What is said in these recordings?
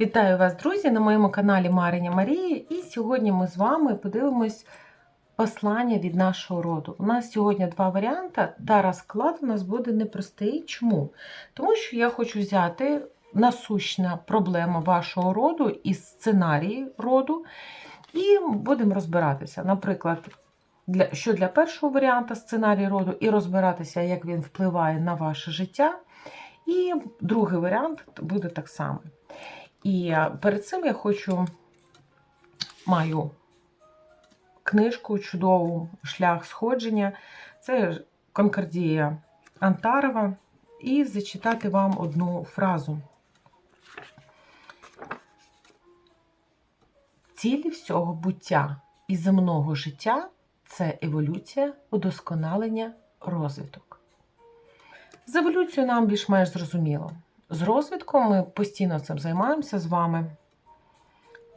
Вітаю вас, друзі, на моєму каналі Мариня Марії. І сьогодні ми з вами подивимось послання від нашого роду. У нас сьогодні два варіанти, та розклад у нас буде непростий. Чому? Тому що я хочу взяти насущна проблема вашого роду із сценарії роду, і будемо розбиратися. Наприклад, для, що для першого варіанта сценарій роду, і розбиратися, як він впливає на ваше життя. І другий варіант буде так само. І перед цим я хочу маю книжку чудову Шлях сходження. Це Конкордія Антарова. І зачитати вам одну фразу. Цілі всього буття і земного життя це еволюція, удосконалення, розвиток. З еволюцією нам більш-менш зрозуміло. З розвитком ми постійно цим займаємося з вами.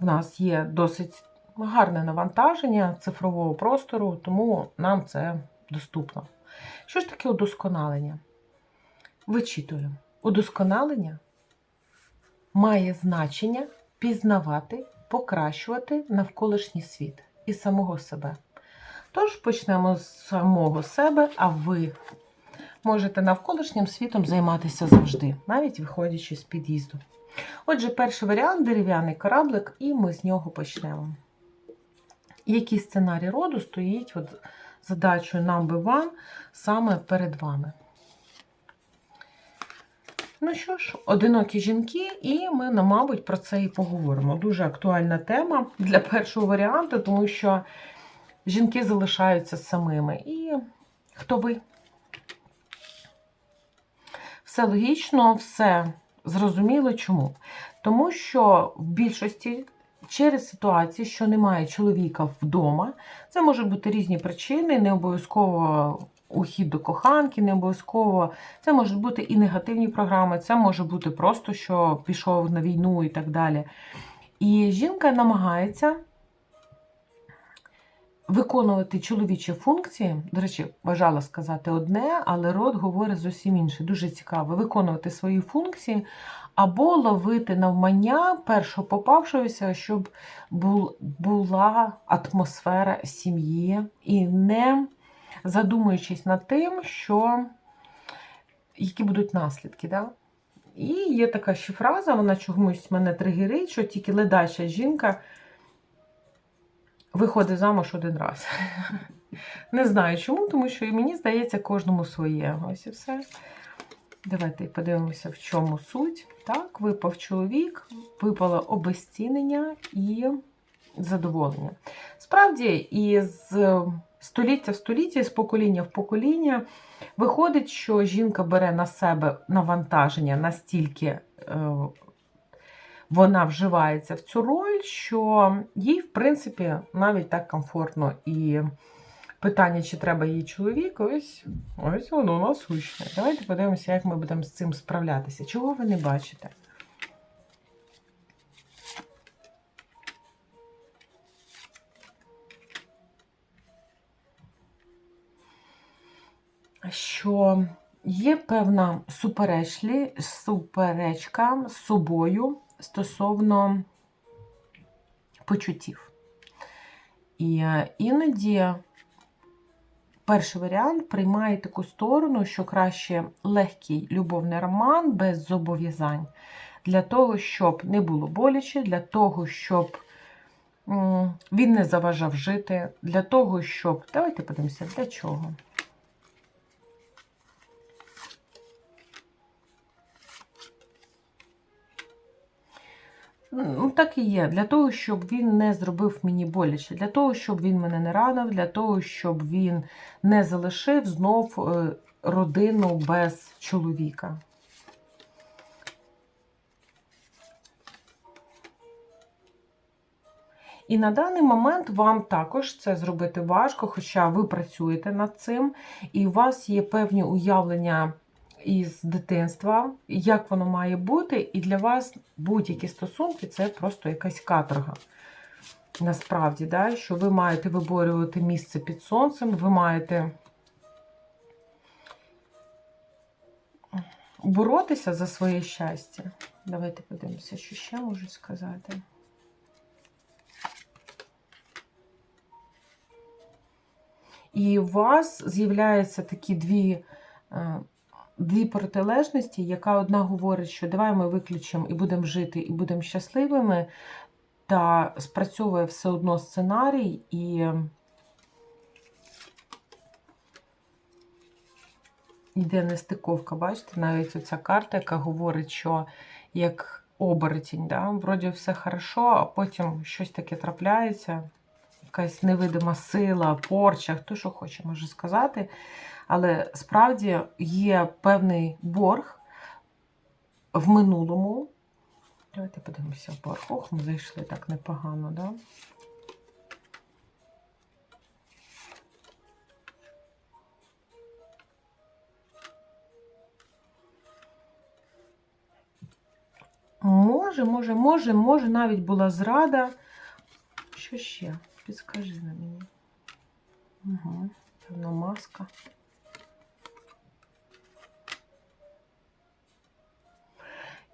У нас є досить гарне навантаження цифрового простору, тому нам це доступно. Що ж таке удосконалення? Вичитуємо. Удосконалення має значення пізнавати, покращувати навколишній світ і самого себе. Тож почнемо з самого себе, а ви можете навколишнім світом займатися завжди, навіть виходячи з під'їзду. Отже, перший варіант дерев'яний кораблик, і ми з нього почнемо. Який сценарій роду стоїть от задачою number one саме перед вами? Ну що ж, одинокі жінки, і ми, ну, мабуть, про це і поговоримо. Дуже актуальна тема для першого варіанту, тому що жінки залишаються самими. І хто ви? Все логічно, все зрозуміло. Чому? Тому що в більшості через ситуації, що немає чоловіка вдома, це можуть бути різні причини, не обов'язково ухід до коханки, не обов'язково це можуть бути і негативні програми, це може бути просто, що пішов на війну і так далі. І жінка намагається виконувати чоловічі функції. До речі, бажала сказати одне, але род говорить зовсім інше. Дуже цікаво виконувати свої функції або ловити навмання першого попавшогося, щоб була атмосфера сім'ї і не задумуючись над тим, що які будуть наслідки. Да? І є така ще фраза, вона чомусь мене тригерить, що тільки ледача жінка виходить замуж один раз. Не знаю чому, тому що мені здається, кожному своє. Ось і все. Давайте подивимося, в чому суть. Так, випав чоловік, випало обезцінення і задоволення. Справді, із століття в століття, з покоління в покоління, виходить, що жінка бере на себе навантаження настільки е, вона вживається в цю роль, що їй, в принципі, навіть так комфортно. І питання, чи треба їй чоловік, ось ось воно насущне. Давайте подивимося, як ми будемо з цим справлятися. Чого ви не бачите? Що є певна суперечлі, суперечка з собою стосовно почуттів. І е, іноді перший варіант приймає таку сторону, що краще легкий любовний роман без зобов'язань. Для того, щоб не було боляче, для того, щоб він не заважав жити, для того, щоб. Давайте подивимося, для чого. Ну, так і є. Для того, щоб він не зробив мені боляче, для того, щоб він мене не ранив, для того, щоб він не залишив знов е, родину без чоловіка. І на даний момент вам також це зробити важко, хоча ви працюєте над цим, і у вас є певні уявлення із дитинства, як воно має бути, і для вас будь-які стосунки це просто якась каторга. Насправді, да? що ви маєте виборювати місце під сонцем, ви маєте боротися за своє щастя. Давайте подивимося, що ще можу сказати. І у вас з'являються такі дві, е, дві протилежності, яка одна говорить, що давай ми виключимо і будемо жити, і будемо щасливими, та спрацьовує все одно сценарій і. Йде нестиковка, бачите, навіть оця карта, яка говорить, що як оборотінь, да? вроді все хорошо, а потім щось таке трапляється, якась невидима сила, порча, хто що хоче, може сказати. Але справді є певний борг в минулому. Давайте подивимося борг. Ох, ми зайшли так непогано, да? Може, може, може, може, навіть була зрада. Що ще? Підскажи на мені. Угу, певно, маска.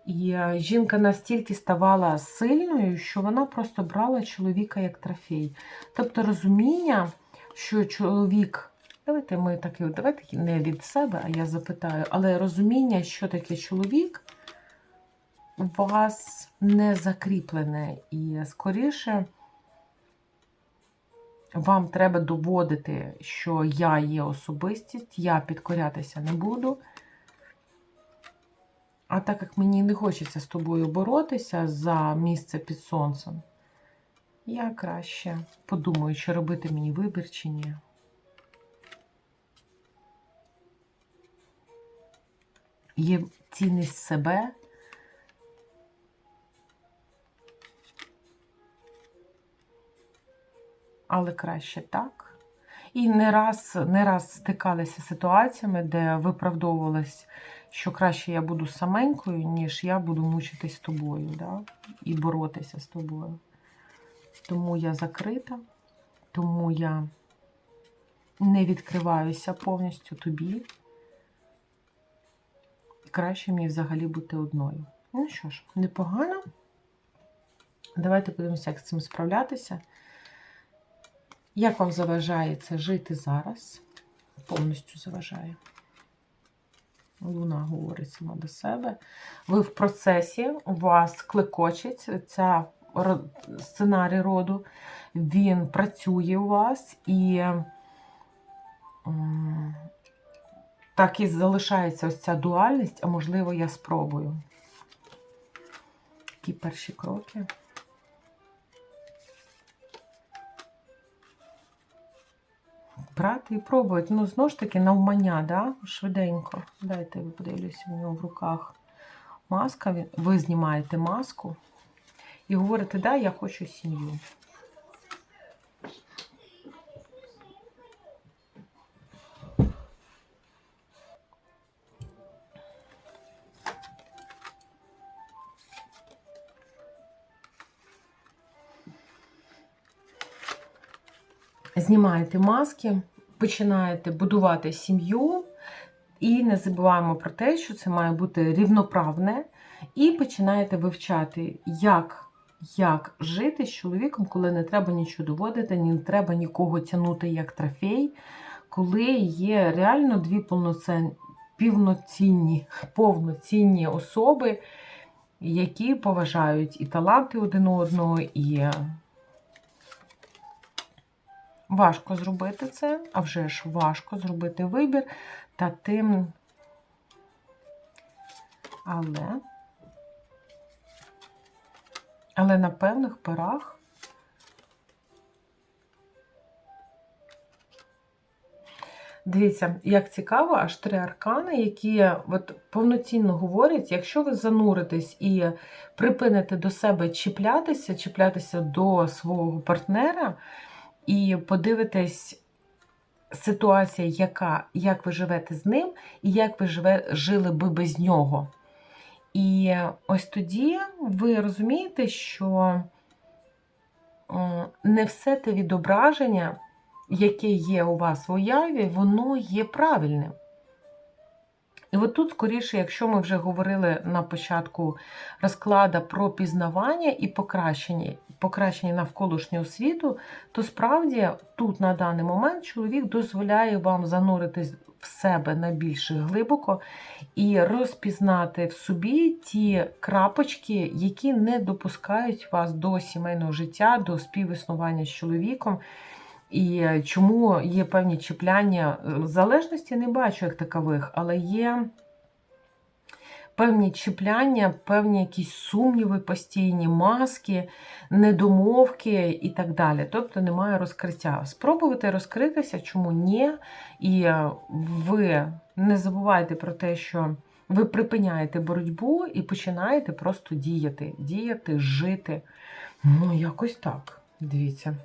І е, жінка настільки ставала сильною, що вона просто брала чоловіка як трофей. Тобто розуміння, що чоловік, давайте ми таки, давайте не від себе, а я запитаю, але розуміння, що таке чоловік, у вас не закріплене. І скоріше вам треба доводити, що я є особистість, я підкорятися не буду. А так як мені не хочеться з тобою боротися за місце під сонцем, я краще подумаю, чи робити мені вибір, чи ні. Є цінність себе. Але краще так. І не раз не раз стикалися з ситуаціями, де виправдовувалась, що краще я буду саменькою, ніж я буду мучитись з тобою, да? і боротися з тобою. Тому я закрита, тому я не відкриваюся повністю тобі. Краще мені взагалі бути одною. Ну що ж, непогано. Давайте подивимося, як з цим справлятися. Як вам заважає це жити зараз? Повністю заважає. Луна говорить сама до себе. Ви в процесі, у вас клекочить ця сценарій роду, він працює у вас і так і залишається ось ця дуальність, а можливо, я спробую. Які перші кроки? Брати і пробувати. Ну, знову ж таки, навмання, да? швиденько. Дайте я подивлюся, в нього в руках маска. Ви знімаєте маску і говорите, да, я хочу сім'ю. Знімаєте маски, починаєте будувати сім'ю, і не забуваємо про те, що це має бути рівноправне, і починаєте вивчати, як як жити з чоловіком, коли не треба нічого доводити, не треба нікого тягнути як трофей, коли є реально дві повноцінні, повноцінні особи, які поважають і таланти один одного, і Важко зробити це, а вже ж важко зробити вибір, та тим, але, але на певних порах Дивіться, як цікаво, аж три аркани, які от повноцінно говорять, якщо ви зануритесь і припините до себе чіплятися, чіплятися до свого партнера, і подивитесь ситуація, яка, як ви живете з ним, і як ви живе, жили би без нього. І ось тоді ви розумієте, що не все те відображення, яке є у вас в уяві, воно є правильним. І от тут, скоріше, якщо ми вже говорили на початку розклада про пізнавання і покращення, покращення навколишнього світу, то справді тут на даний момент чоловік дозволяє вам зануритись в себе найбільше глибоко і розпізнати в собі ті крапочки, які не допускають вас до сімейного життя, до співіснування з чоловіком. І чому є певні чіпляння залежності, не бачу як такових, але є певні чіпляння, певні якісь сумніви постійні, маски, недомовки і так далі. Тобто немає розкриття. Спробувати розкритися, чому ні. І ви не забувайте про те, що ви припиняєте боротьбу і починаєте просто діяти, діяти, жити. Ну, якось так. Дивіться.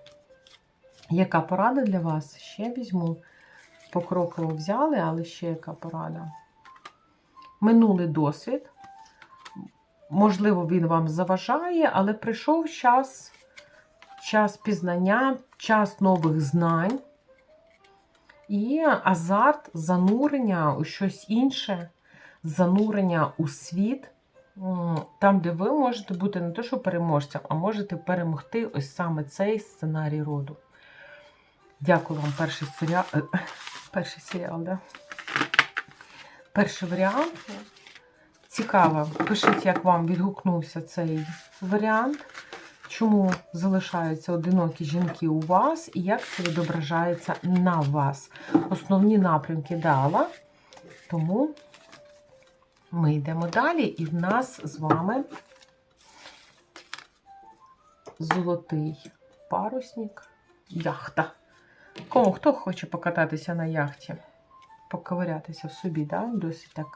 Яка порада для вас? Ще візьму. Покроково взяли, але ще яка порада? Минулий досвід. Можливо, він вам заважає, але прийшов час, час пізнання, час нових знань і азарт занурення у щось інше, занурення у світ, там, де ви можете бути не то, що переможцем, а можете перемогти ось саме цей сценарій роду. Дякую вам, перший серіал. е, Перший серіал, да? Перший варіант. Цікаво. Пишіть, як вам відгукнувся цей варіант. Чому залишаються одинокі жінки у вас і як це відображається на вас? Основні напрямки дала. Тому ми йдемо далі, і в нас з вами золотий парусник, яхта. Кому хто хоче покататися на яхті, поковирятися в собі, да? досить так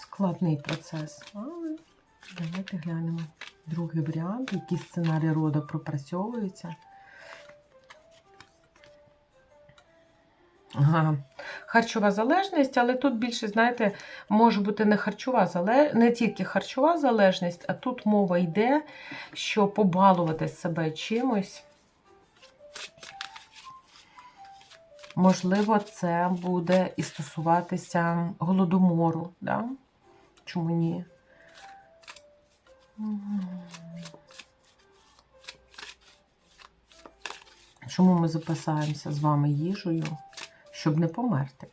складний процес. Але давайте глянемо другий варіант, який сценарій роду пропрацьовується. Ага. Харчова залежність, але тут більше, знаєте, може бути не харчова залежність, не тільки харчова залежність, а тут мова йде, що побалувати себе чимось. Можливо, це буде і стосуватися голодомору, да? Чому ні? Чому ми запасаємося з вами їжею, щоб не померти?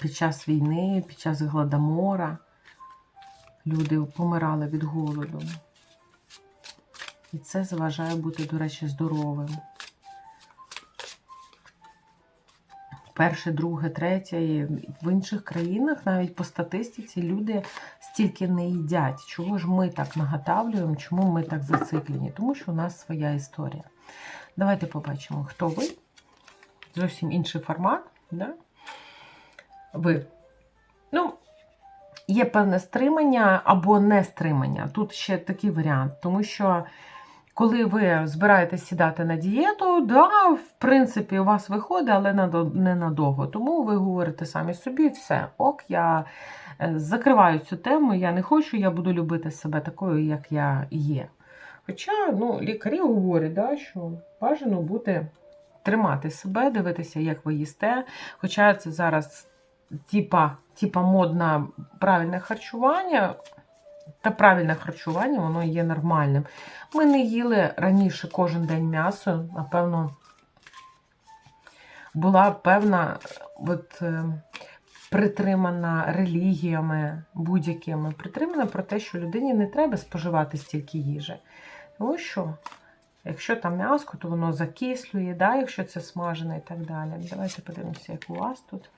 Під час війни, під час голодомора люди помирали від голоду. І це заважає бути, до речі, здоровим. Перше, друге, третє. І в інших країнах, навіть по статистиці, люди стільки не їдять. Чого ж ми так наготавлюємо, чому ми так зациклені? Тому що у нас своя історія. Давайте побачимо, хто ви. Зовсім інший формат. Да? Ви. Ну, є певне стримання або не стримання. Тут ще такий варіант, тому що. Коли ви збираєтесь сідати на дієту, да, в принципі, у вас виходить, але ненадовго. Тому ви говорите самі собі, все, ок, я е, закриваю цю тему, я не хочу, я буду любити себе такою, як я є. Хоча ну, лікарі говорять, да, що бажано бути тримати себе, дивитися, як ви їсте. Хоча це зараз типа, типа модне правильне харчування. Та правильне харчування, воно є нормальним. Ми не їли раніше кожен день м'ясо, напевно, була певна от, е, притримана релігіями будь-якими, притримана про те, що людині не треба споживати стільки їжі. Тому що, якщо там м'яско, то воно закислює, да, якщо це смажене і так далі. Давайте подивимося, як у вас тут.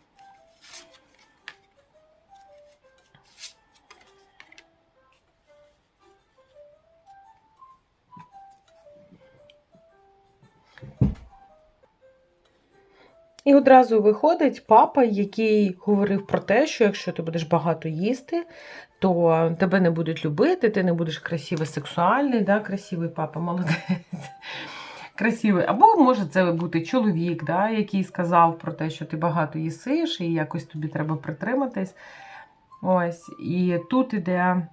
І одразу виходить папа, який говорив про те, що якщо ти будеш багато їсти, то тебе не будуть любити, ти не будеш красивий, сексуальний, да? красивий папа, молодець. Красивий. Або може це бути чоловік, да, який сказав про те, що ти багато їсиш, і якось тобі треба притриматись. Ось. І тут іде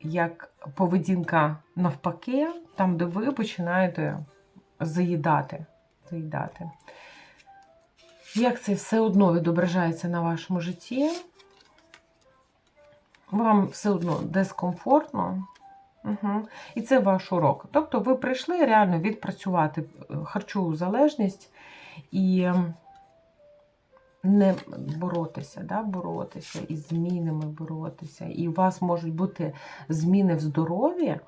як поведінка навпаки, там, де ви починаєте заїдати заїдати. Як це все одно відображається на вашому житті? Вам все одно дискомфортно. Угу. І це ваш урок. Тобто ви прийшли реально відпрацювати е, харчову залежність і ем, не боротися, да? боротися із змінами боротися. І у вас можуть бути зміни в здоров'ї,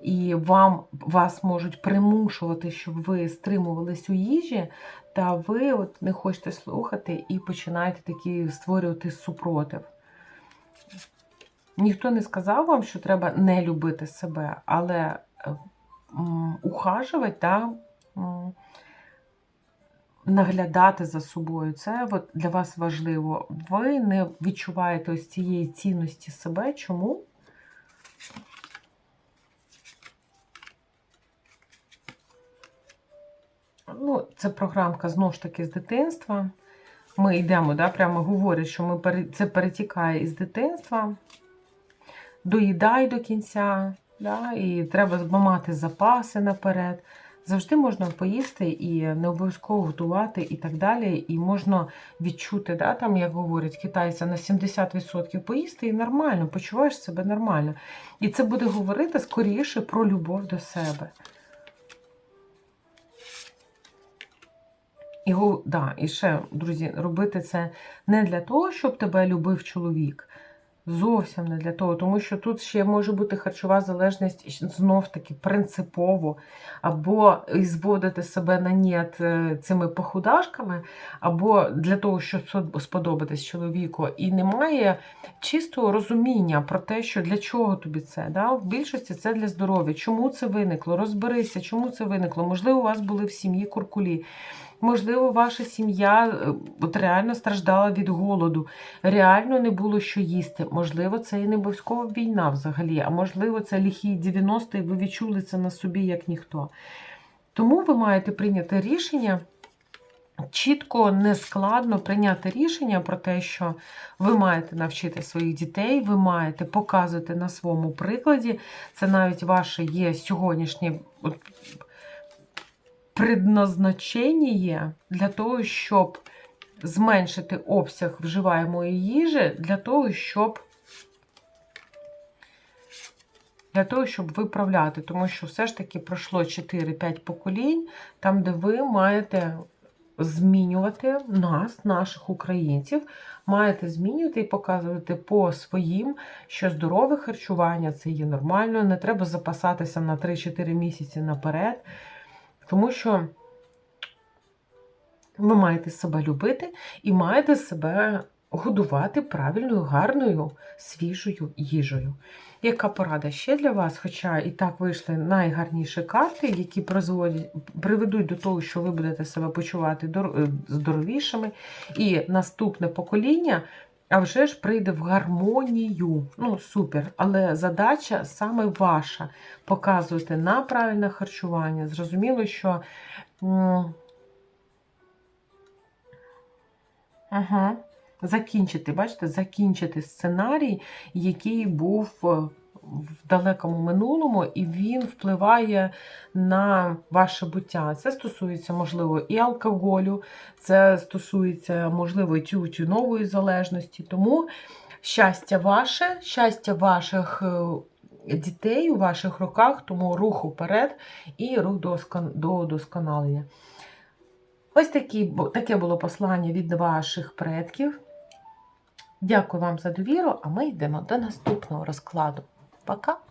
і вам, вас можуть примушувати, щоб ви стримувались у їжі, та ви от не хочете слухати і починаєте такі створювати супротив. Ніхто не сказав вам, що треба не любити себе, але ухажувати та наглядати за собою. Це от для вас важливо. Ви не відчуваєте ось цієї цінності себе. Чому? Ну, це програмка знову ж таки з дитинства. Ми йдемо, да, прямо говорять, що ми це перетікає із дитинства. Доїдай до кінця, да, і треба мати запаси наперед. Завжди можна поїсти і не обов'язково готувати і так далі. І можна відчути, да, там, як говорять китайці, на 70% поїсти і нормально, почуваєш себе нормально. І це буде говорити скоріше про любов до себе. І, да, і ще, друзі, робити це не для того, щоб тебе любив чоловік. Зовсім не для того, тому що тут ще може бути харчова залежність знов таки принципово, або зводити себе на нет е, цими похудашками, або для того, щоб сподобатись чоловіку. І немає чистого розуміння про те, що для чого тобі це. Да? В більшості це для здоров'я. Чому це виникло? Розберися, чому це виникло. Можливо, у вас були в сім'ї куркулі. Можливо, ваша сім'я е, от реально страждала від голоду, реально не було що їсти. Можливо, це і не обов'язково війна взагалі, а можливо, це ліхі 90-ті, ви відчули це на собі як ніхто. Тому ви маєте прийняти рішення. Чітко, нескладно прийняти рішення про те, що ви маєте навчити своїх дітей, ви маєте показувати на своєму прикладі. Це навіть ваше є сьогоднішнє предназначення для того, щоб зменшити обсяг вживаємої їжі, для того, щоб для того, щоб виправляти, тому що все ж таки пройшло 4-5 поколінь, там, де ви маєте змінювати нас, наших українців, маєте змінювати і показувати по своїм, що здорове харчування це є нормально, не треба запасатися на 3-4 місяці наперед, тому що ви маєте себе любити і маєте себе годувати правильною, гарною, свіжою їжею. Яка порада ще для вас? Хоча і так вийшли найгарніші карти, які приведуть до того, що ви будете себе почувати е, здоровішими. І наступне покоління, а вже ж прийде в гармонію. Ну, супер. Але задача саме ваша показувати на правильне харчування. Зрозуміло, що. Ага. Закінчити, бачите, закінчити сценарій, який був е, в далекому минулому, і він впливає на ваше буття. Це стосується, можливо, і алкоголю, це стосується, можливо, і тю- тюнової залежності. Тому щастя ваше, щастя ваших е, дітей у ваших руках, тому рух уперед і рух до досконалення. Ось такі, таке було послання від ваших предків. Дякую вам за довіру, а ми йдемо до наступного розкладу. Пока!